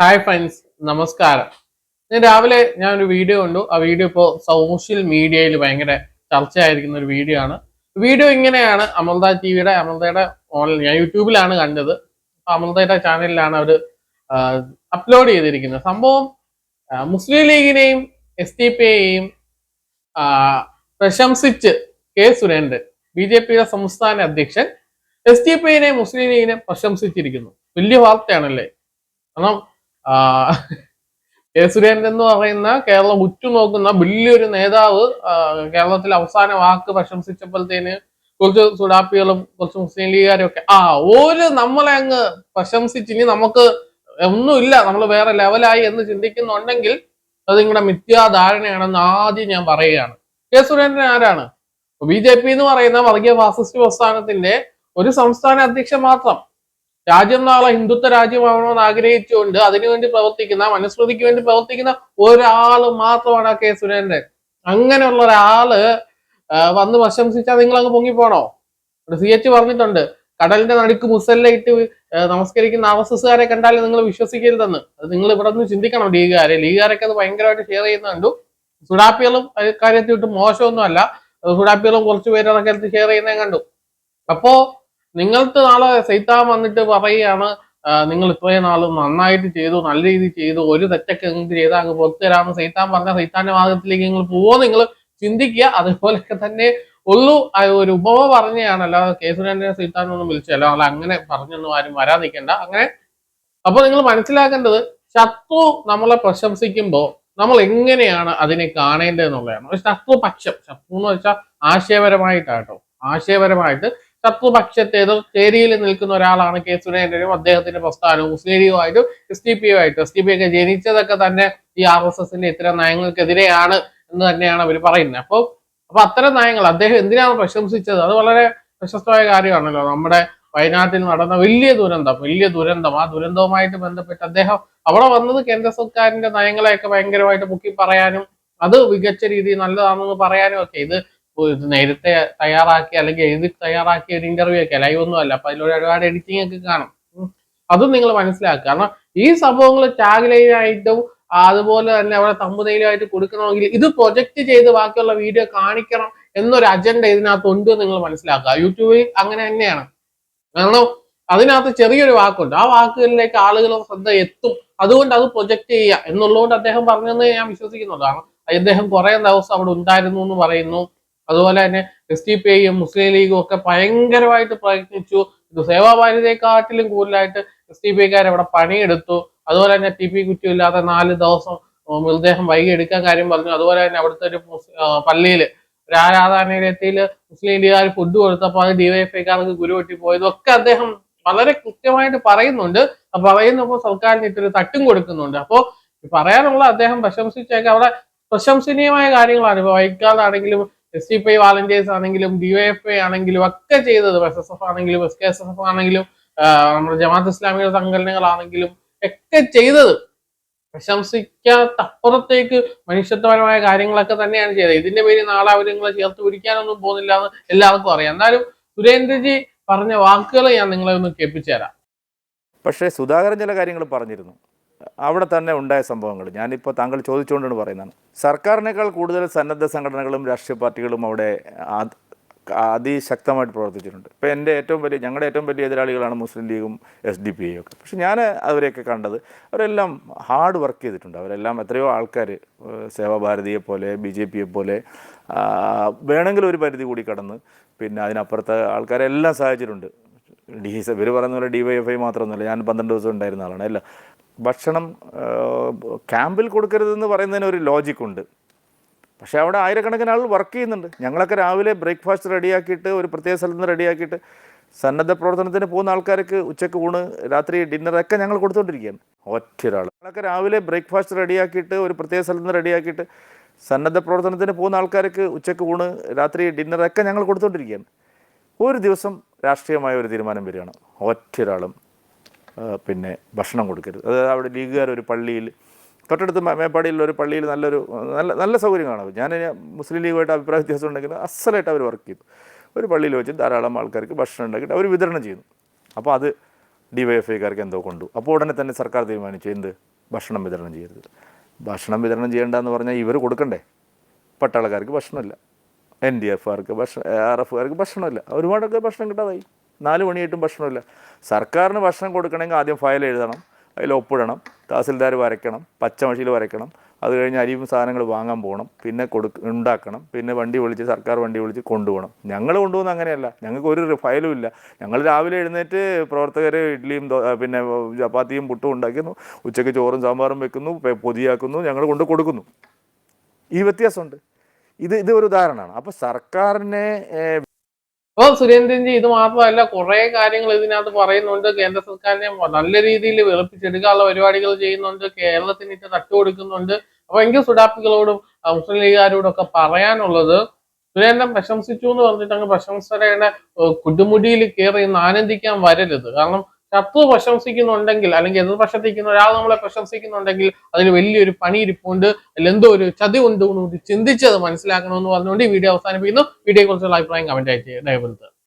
Hi friends നമസ്കാരം. ഞാൻ രാവിലെ ഞാൻ ഒരു വീഡിയോ കണ്ടു. ആ വീഡിയോ ഇപ്പോൾ സോഷ്യൽ മീഡിയയിൽ ഭയങ്കര ചർച്ചയായിരിക്കുന്ന ഒരു വീഡിയോ ആണ്. വീഡിയോ ഇങ്ങനെയാണ് അമൃത ടി വിയുടെ അമൃതയുടെ ഓൺലൈൻ ഞാൻ യൂട്യൂബിലാണ് കണ്ടത്. അമൃതയുടെ ചാനലിലാണ് അവർ അപ്ലോഡ് ചെയ്തിരിക്കുന്നത്. സംഭവം മുസ്ലിം ലീഗിനെയും എസ് ഡി പി പ്രശംസിച്ച് കെ സുരേന്ദ്രൻ ബി ജെ പിയുടെ സംസ്ഥാന അധ്യക്ഷൻ എസ് ഡി പി മുസ്ലിം ലീഗിനെ പ്രശംസിച്ചിരിക്കുന്നു. വലിയ വാർത്തയാണല്ലേ? കാരണം കെ സുരേന്ദ്രൻ എന്ന് പറയുന്ന കേരളം ഉറ്റുനോക്കുന്ന വലിയൊരു നേതാവ് കേരളത്തിൽ അവസാന വാക്ക് പ്രശംസിച്ചപ്പോഴത്തേന് കുറച്ച് സുഡാപ്പികളും കുറച്ച് മുസ്ലിം ലീഗുകാരും ഒക്കെ ആ ഒരു നമ്മളെ അങ്ങ് പ്രശംസിച്ച് ഇനി നമുക്ക് ഒന്നുമില്ല നമ്മൾ വേറെ ലെവലായി എന്ന് ചിന്തിക്കുന്നുണ്ടെങ്കിൽ അത് നിങ്ങളുടെ മിഥ്യാധാരണയാണെന്ന് ആദ്യം ഞാൻ പറയുകയാണ്. കെ സുരേന്ദ്രൻ ആരാണ്? ബി ജെ പി എന്ന് പറയുന്ന വർഗീയ ഫാസിസ്റ്റ് പ്രസ്ഥാനത്തിന്റെ ഒരു സംസ്ഥാന അധ്യക്ഷൻ മാത്രം. രാജ്യം നാളെ ഹിന്ദുത്വ രാജ്യമാവണമെന്ന് ആഗ്രഹിച്ചുകൊണ്ട് അതിനുവേണ്ടി പ്രവർത്തിക്കുന്ന മനുസ്മൃതിക്ക് വേണ്ടി പ്രവർത്തിക്കുന്ന ഒരാൾ മാത്രമാണ് ആ കെ സുരേന്ദ്രൻ. അങ്ങനെയുള്ള ഒരാൾ വന്ന് പ്രശംസിച്ചാൽ നിങ്ങൾ അങ്ങ് പൊങ്ങിപ്പോണോ സി എച്ച് പറഞ്ഞിട്ടുണ്ട് കടലിന്റെ നടുക്ക് മുസല്ലയിട്ട് നമസ്കരിക്കുന്ന ആർ എസ് എസ്സുകാരെ കണ്ടാൽ നിങ്ങൾ വിശ്വസിക്കരുതെന്ന്. അത് നിങ്ങൾ ഇവിടെ നിന്ന് ചിന്തിക്കണം ലീഗുകാരെ. ലീഗുകാരൊക്കെ അത് ഭയങ്കരമായിട്ട് ഷെയർ ചെയ്യുന്ന കണ്ടു. സുഡാപ്പികളും കാര്യത്തിൽ വിട്ട് മോശമൊന്നുമല്ല. സുഡാപ്പികളും കുറച്ച് പേര് ഷെയർ ചെയ്യുന്നത് കണ്ടു. അപ്പോ നിങ്ങൾക്ക് നാളെ സൈത്താൻ വന്നിട്ട് പറയുകയാണ് നിങ്ങൾ ഇത്രയും നാൾ നന്നായിട്ട് ചെയ്തു നല്ല രീതിയിൽ ചെയ്തു ഒരു തെറ്റൊക്കെ നിങ്ങൾക്ക് ചെയ്താൽ അങ്ങ് പുറത്തു തരാമെന്ന് സൈത്താൻ പറഞ്ഞ സൈത്താന്റെ മാർഗത്തിലേക്ക് നിങ്ങൾ പോവോ നിങ്ങൾ ചിന്തിക്കുക. അതുപോലെയൊക്കെ തന്നെ ഉള്ളൂ ഒരു ഉപമ പറഞ്ഞതാണ് അല്ലാതെ കെ സുരേന്ദ്രനെ സൈത്താൻ ഒന്നും വിളിച്ചല്ല അല്ല അങ്ങനെ പറഞ്ഞൊന്നും ആരും വരാൻ അങ്ങനെ അപ്പൊ നിങ്ങൾ മനസ്സിലാക്കേണ്ടത് ശത്രു നമ്മളെ പ്രശംസിക്കുമ്പോൾ നമ്മൾ എങ്ങനെയാണ് അതിനെ കാണേണ്ടത് എന്നുള്ളതാണ് ശത്രുപക്ഷം ശത്രു എന്ന് വെച്ചാൽ ആശയപരമായിട്ടാട്ടോ ആശയപരമായിട്ട് ശത്രുപക്ഷത്തെ എതിർ ചേരിയിൽ നിൽക്കുന്ന ഒരാളാണ് കെ സുരേന്ദ്രനും അദ്ദേഹത്തിന്റെ പ്രസ്ഥാനവും മുസ്ലിം ലീഗുമായിട്ടും എസ് ഡി പി ആയിട്ടും എസ് ഡി പി ഒക്കെ ജനിച്ചതൊക്കെ തന്നെ ഈ ആർ എസ് എസിന്റെ ഇത്തരം നയങ്ങൾക്കെതിരെയാണ് എന്ന് തന്നെയാണ് അവർ പറയുന്നത്. അപ്പോൾ അപ്പൊ അത്തരം നയങ്ങൾ അദ്ദേഹം എന്തിനാണ് പ്രശംസിച്ചത്? അത് വളരെ പ്രശസ്തമായ കാര്യമാണല്ലോ. നമ്മുടെ വയനാട്ടിൽ നടന്ന വലിയ ദുരന്തം വലിയ ദുരന്തം. ആ ദുരന്തവുമായിട്ട് ബന്ധപ്പെട്ട് അദ്ദേഹം അവിടെ വന്നത് കേന്ദ്ര സർക്കാരിന്റെ നയങ്ങളെയൊക്കെ ഭയങ്കരമായിട്ട് പൊക്കി പറയാനും അത് മികച്ച രീതിയിൽ നല്ലതാണെന്ന് പറയാനും ഒക്കെ. ഇത് ഇത് നേരത്തെ തയ്യാറാക്കി അല്ലെങ്കിൽ എഴുതി തയ്യാറാക്കിയ ഒരു ഇന്റർവ്യൂ ഒക്കെ ലൈവ് ഒന്നും അല്ല. അപ്പൊ അതിലൂടെ ഒരുപാട് എഡിറ്റിംഗ് ഒക്കെ കാണും. അതും നിങ്ങൾ മനസ്സിലാക്കുക. കാരണം ഈ സംഭവങ്ങൾ ടാഗ് ലൈനായിട്ടും അതുപോലെ തന്നെ അവിടെ തമ്പുതയിലുമായിട്ട് കൊടുക്കണമെങ്കിൽ ഇത് പ്രൊജക്റ്റ് ചെയ്ത് ബാക്കിയുള്ള വീഡിയോ കാണിക്കണം എന്നൊരു അജണ്ട ഇതിനകത്ത് ഉണ്ട് എന്ന് നിങ്ങൾ മനസ്സിലാക്കുക. യൂട്യൂബിൽ അങ്ങനെ തന്നെയാണ്. കാരണം അതിനകത്ത് ചെറിയൊരു വാക്കുണ്ട്. ആ വാക്കുകളിലേക്ക് ആളുകൾ ശ്രദ്ധ എത്തും. അതുകൊണ്ട് അത് പ്രൊജക്ട് ചെയ്യുക എന്നുള്ളതുകൊണ്ട് അദ്ദേഹം പറഞ്ഞെന്ന് ഞാൻ വിശ്വസിക്കുന്നതാണ് അദ്ദേഹം കുറെ ദിവസം അവിടെ ഉണ്ടായിരുന്നു എന്ന് പറയുന്നു. അതുപോലെ തന്നെ എസ് ടി പി ഐയും മുസ്ലിം ലീഗും ഒക്കെ ഭയങ്കരമായിട്ട് പ്രയത്നിച്ചു. ഇത് സേവാഭാരതിയെക്കാട്ടിലും കൂടുതലായിട്ട് എസ് ടി പി ഐക്കാർ അവിടെ പണിയെടുത്തു. അതുപോലെ തന്നെ ടി പി കുറ്റിയില്ലാതെ നാല് ദിവസം മൃതദേഹം വൈകി എടുക്കാൻ കാര്യം പറഞ്ഞു. അതുപോലെ തന്നെ അവിടുത്തെ ഒരു പള്ളിയിൽ ഒരു ആരാധനാലയത്തിൽ മുസ്ലിം ലീഗുകാർ ഫുഡ് കൊടുത്തപ്പോൾ അത് ഡിവൈഎഫ്ഐക്കാർക്ക് ഗുരുവെട്ടി പോയതൊക്കെ അദ്ദേഹം വളരെ കൃത്യമായിട്ട് പറയുന്നുണ്ട്. പറയുന്നപ്പോൾ സർക്കാരിന് ഇത്തിരി തട്ടും കൊടുക്കുന്നുണ്ട്. അപ്പോൾ പറയാനുള്ള അദ്ദേഹം പ്രശംസിച്ചേക്കെ അവിടെ പ്രശംസനീയമായ കാര്യങ്ങളാണ്. ഇപ്പൊ വൈക്കാതാണെങ്കിലും S D P I volunteers ആണെങ്കിലും ഡിവൈഎഫ്ഐ ആണെങ്കിലും ഒക്കെ ചെയ്തത് എസ് എസ് എഫ് ആണെങ്കിലും എസ് കെ എസ് എഫ് ആണെങ്കിലും നമ്മുടെ ജമാഅത്ത് ഇസ്ലാമിക സംഘടനകളാണെങ്കിലും ഒക്കെ ചെയ്തത്. പ്രശംസിക്കാത്തപ്പുറത്തേക്ക് മനുഷ്യത്വപരമായ കാര്യങ്ങളൊക്കെ തന്നെയാണ് ചെയ്തത്. ഇതിന്റെ പേര് നാളെ അവർ നിങ്ങളെ ചേർത്ത് പിടിക്കാനൊന്നും പോകുന്നില്ല എന്ന് എല്ലാവർക്കും അറിയാം. എന്നാലും സുരേന്ദ്രജി പറഞ്ഞ വാക്കുകൾ ഞാൻ നിങ്ങളെ ഒന്ന് കേൾപ്പിച്ചു തരാം പക്ഷേ സുധാകരൻ ചില കാര്യങ്ങൾ പറഞ്ഞിരുന്നു. അവിടെ തന്നെ ഉണ്ടായ സംഭവങ്ങൾ. ഞാനിപ്പോൾ താങ്കൾ ചോദിച്ചുകൊണ്ടാണ് പറയുന്നതാണ് സർക്കാരിനേക്കാൾ കൂടുതൽ സന്നദ്ധ സംഘടനകളും രാഷ്ട്രീയ പാർട്ടികളും അവിടെ അത് അതിശക്തമായിട്ട് പ്രവർത്തിച്ചിട്ടുണ്ട്. ഇപ്പോൾ എന്റെ ഏറ്റവും വലിയ ഞങ്ങളുടെ ഏറ്റവും വലിയ എതിരാളികളാണ് മുസ്ലിം ലീഗും എസ് ഡി പി ഐയും ഒക്കെ. പക്ഷെ ഞാൻ അവരെയൊക്കെ കണ്ടത് അവരെല്ലാം ഹാർഡ് വർക്ക് ചെയ്തിട്ടുണ്ട്. അവരെല്ലാം എത്രയോ ആൾക്കാർ സേവാഭാരതിയെ പോലെ ബി ജെ പിയെ പോലെ വേണമെങ്കിൽ ഒരു പരിധി കൂടി കടന്ന് പിന്നെ അതിനപ്പുറത്തെ ആൾക്കാരെല്ലാം സഹായിച്ചിട്ടുണ്ട്. ഡി ഇവർ പറയുന്ന പോലെ ഡി വൈ എഫ് ഐ മാത്രമൊന്നുമല്ല. ഞാൻ പന്ത്രണ്ട് ദിവസം ഉണ്ടായിരുന്ന ആളാണ്. അല്ല ഭക്ഷണം ക്യാമ്പിൽ കൊടുക്കരുതെന്ന് പറയുന്നതിന് ഒരു ലോജിക്കുണ്ട് പക്ഷേ അവിടെ ആയിരക്കണക്കിന് ആൾ വർക്ക് ചെയ്യുന്നുണ്ട്. ഞങ്ങളൊക്കെ രാവിലെ ബ്രേക്ക്ഫാസ്റ്റ് റെഡിയാക്കിയിട്ട് ഒരു പ്രത്യേക സ്ഥലത്ത് നിന്ന് റെഡിയാക്കിയിട്ട് സന്നദ്ധ പ്രവർത്തനത്തിന് പോകുന്ന ആൾക്കാർക്ക് ഉച്ചയ്ക്ക് ഊണ് രാത്രി ഡിന്നറൊക്കെ ഞങ്ങൾ കൊടുത്തുകൊണ്ടിരിക്കുകയാണ് ഒറ്റ ഒരാൾ ഞങ്ങളൊക്കെ രാവിലെ ബ്രേക്ക്ഫാസ്റ്റ് റെഡിയാക്കിയിട്ട് ഒരു പ്രത്യേക സ്ഥലത്ത് നിന്ന് റെഡിയാക്കിയിട്ട് സന്നദ്ധ പ്രവർത്തനത്തിന് പോകുന്ന ആൾക്കാർക്ക് ഉച്ചയ്ക്ക് ഊണ് രാത്രി ഡിന്നറൊക്കെ ഞങ്ങൾ കൊടുത്തുകൊണ്ടിരിക്കുകയാണ് ഒരു ദിവസം രാഷ്ട്രീയമായ ഒരു തീരുമാനം വരികയാണ്. ഒറ്റ ഒരാളും ആ, പിന്നെ ഭക്ഷണം കൊടുക്കരുത്. അത് അവിടെ ലീഗുകാർ ഒരു പള്ളിയിൽ തൊട്ടടുത്ത് മേപ്പാടിയിലുള്ള ഒരു പള്ളിയിൽ നല്ലൊരു നല്ല നല്ല സൗകര്യം ഞാൻ മുസ്ലിം ലീഗുമായിട്ട് അഭിപ്രായ വ്യത്യാസം ഉണ്ടെങ്കിൽ അസലായിട്ട് അവർ വർക്ക് ചെയ്തു ഒരു പള്ളിയിൽ വെച്ച് ധാരാളം ആൾക്കാർക്ക് ഭക്ഷണം ഉണ്ടാക്കിയിട്ട് അവർ വിതരണം ചെയ്യുന്നു. അപ്പോൾ അത് ഡി വൈ എഫ് ഐക്കാർക്ക് എന്തോ കൊണ്ടു. അപ്പോൾ ഉടനെ തന്നെ സർക്കാർ തീരുമാനിച്ചു എന്ത്? ഭക്ഷണം വിതരണം ചെയ്യരുത്. ഭക്ഷണം വിതരണം ചെയ്യേണ്ടെന്ന് പറഞ്ഞാൽ ഇവർ കൊടുക്കണ്ടേ? പട്ടാളക്കാർക്ക് ഭക്ഷണമില്ല. എൻ ഡി എഫുകാർക്ക് ഭക്ഷണം ആർ എഫുകാർക്ക് ഭക്ഷണമില്ല. ഒരുപാടൊക്കെ ഭക്ഷണം കിട്ടാതായി. നാല് മണിയായിട്ടും ഭക്ഷണമില്ല. സർക്കാരിന് ഭക്ഷണം കൊടുക്കണമെങ്കിൽ ആദ്യം ഫയൽ എഴുതണം. അതിൽ ഒപ്പിടണം. തഹസിൽദാർ വരയ്ക്കണം. പച്ചമഷിയിൽ വരയ്ക്കണം. അത് കഴിഞ്ഞ് അരിയും സാധനങ്ങൾ വാങ്ങാൻ പോകണം. പിന്നെ കൊടുക്ക ഉണ്ടാക്കണം. പിന്നെ വണ്ടി വിളിച്ച് സർക്കാർ വണ്ടി വിളിച്ച് കൊണ്ടുപോകണം. ഞങ്ങൾ കൊണ്ടുപോകുന്ന അങ്ങനെയല്ല. ഞങ്ങൾക്ക് ഒരു ഫയലും ഇല്ല. ഞങ്ങൾ രാവിലെ എഴുന്നേറ്റ് പ്രവർത്തകർ ഇഡ്ഡലിയും പിന്നെ ചപ്പാത്തിയും പുട്ടും ഉണ്ടാക്കുന്നു. ഉച്ചയ്ക്ക് ചോറും സാമ്പാറും വെക്കുന്നു. പൊതിയാക്കുന്നു. ഞങ്ങൾ കൊണ്ട് കൊടുക്കുന്നു. ഈ വ്യത്യാസമുണ്ട്. ഇത് ഇത് ഒരു ഉദാഹരണമാണ്. അപ്പോൾ സർക്കാരിനെ ഏഹ്, അപ്പൊ സുരേന്ദ്രൻജി ഇത് മാത്രമല്ല കുറെ കാര്യങ്ങൾ ഇതിനകത്ത് പറയുന്നുണ്ട്. കേന്ദ്ര സർക്കാരിനെ നല്ല രീതിയിൽ വെളുപ്പിച്ചെടുക്കാനുള്ള പരിപാടികൾ ചെയ്യുന്നുണ്ട്. കേരളത്തിന് ഇത് തട്ടുകൊടുക്കുന്നുണ്ട് അപ്പൊ എനിക്ക് സുഡാപ്പികളോടും മുസ്ലിം ലീഗുകാരോടും ഒക്കെ പറയാനുള്ളത് സുരേന്ദ്രൻ പ്രശംസിച്ചു എന്ന് പറഞ്ഞിട്ട് അങ്ങ് പ്രശംസയുടെ കുടുമുടിയിൽ കയറി ഇന്ന് ആനന്ദിക്കാൻ വരരുത്. കാരണം ശത്രു പ്രശംസിക്കുന്നുണ്ടെങ്കിൽ അല്ലെങ്കിൽ എതിർപക്ഷത്തിരിക്കുന്ന ഒരാൾ നമ്മളെ പ്രശംസിക്കുന്നുണ്ടെങ്കിൽ അതിൽ വലിയൊരു പണി ഇരിപ്പുണ്ട് അല്ലെങ്കിൽ എന്തോ ഒരു ചതി ഉണ്ട് ചിന്തിച്ചത് മനസ്സിലാക്കണമെന്ന് പറഞ്ഞുകൊണ്ട് ഈ വീഡിയോ അവസാനിപ്പിക്കുന്നു. വീഡിയോയെ കുറിച്ചുള്ള അഭിപ്രായം കമന്റ് ആയിട്ട് ദയവരുത്